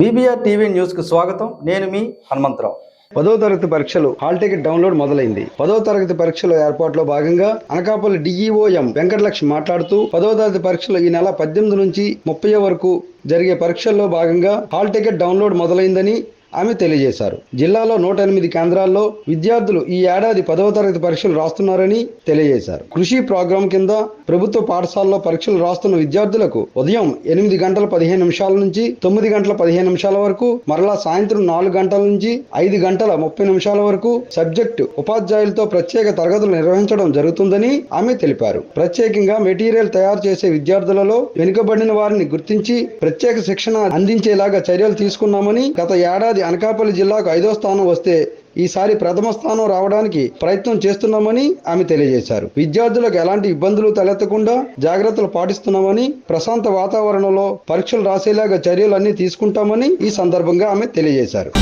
BBR TV న్యూస్కు స్వాగతం. నేను మీ హనుమంతరావు. పదో తరగతి పరీక్షలు హాల్ టికెట్ డౌన్లోడ్ మొదలైంది. పదో తరగతి పరీక్షల ఏర్పాటులో భాగంగా అనకాపల్లి డిఈఓఎం వెంకటలక్ష్మి మాట్లాడుతూ పదో తరగతి పరీక్షలు ఈ నెల పద్దెనిమిది నుంచి ముప్పై వరకు జరిగే పరీక్షల్లో భాగంగా హాల్ టికెట్ డౌన్లోడ్ మొదలైందని ఆమె తెలియజేశారు. జిల్లాలో నూట ఎనిమిది కేంద్రాల్లో విద్యార్థులు ఈ ఏడాది పదవ తరగతి పరీక్షలు రాస్తున్నారని తెలియజేశారు. కృషి ప్రోగ్రాం కింద ప్రభుత్వ పాఠశాలలో పరీక్షలు రాస్తున్న విద్యార్థులకు ఉదయం ఎనిమిది గంటల పదిహేను నిమిషాల నుంచి తొమ్మిది గంటల పదిహేను నిమిషాల వరకు మరలా సాయంత్రం నాలుగు గంటల నుంచి ఐదు గంటల ముప్పై నిమిషాల వరకు సబ్జెక్టు ఉపాధ్యాయులతో ప్రత్యేక తరగతులు నిర్వహించడం జరుగుతుందని ఆమె తెలిపారు. ప్రత్యేకంగా మెటీరియల్ తయారు చేసే విద్యార్థులలో వెనుకబడిన వారిని గుర్తించి ప్రత్యేక శిక్షణ అందించేలాగా చర్యలు తీసుకున్నామని గత ఏడాది అనకాపల్లి జిల్లాకు ఐదో స్థానం వస్తే ఈసారి ప్రథమ స్థానం రావడానికి ప్రయత్నం చేస్తున్నామని ఆమె తెలియజేశారు. విద్యార్థులకు ఎలాంటి ఇబ్బందులు తలెత్తకుండా జాగ్రత్తలు పాటిస్తున్నామని ప్రశాంత వాతావరణంలో పరీక్షలు రాసేలాగా చర్యలు అన్ని తీసుకుంటామని ఈ సందర్భంగా ఆమె తెలియజేశారు.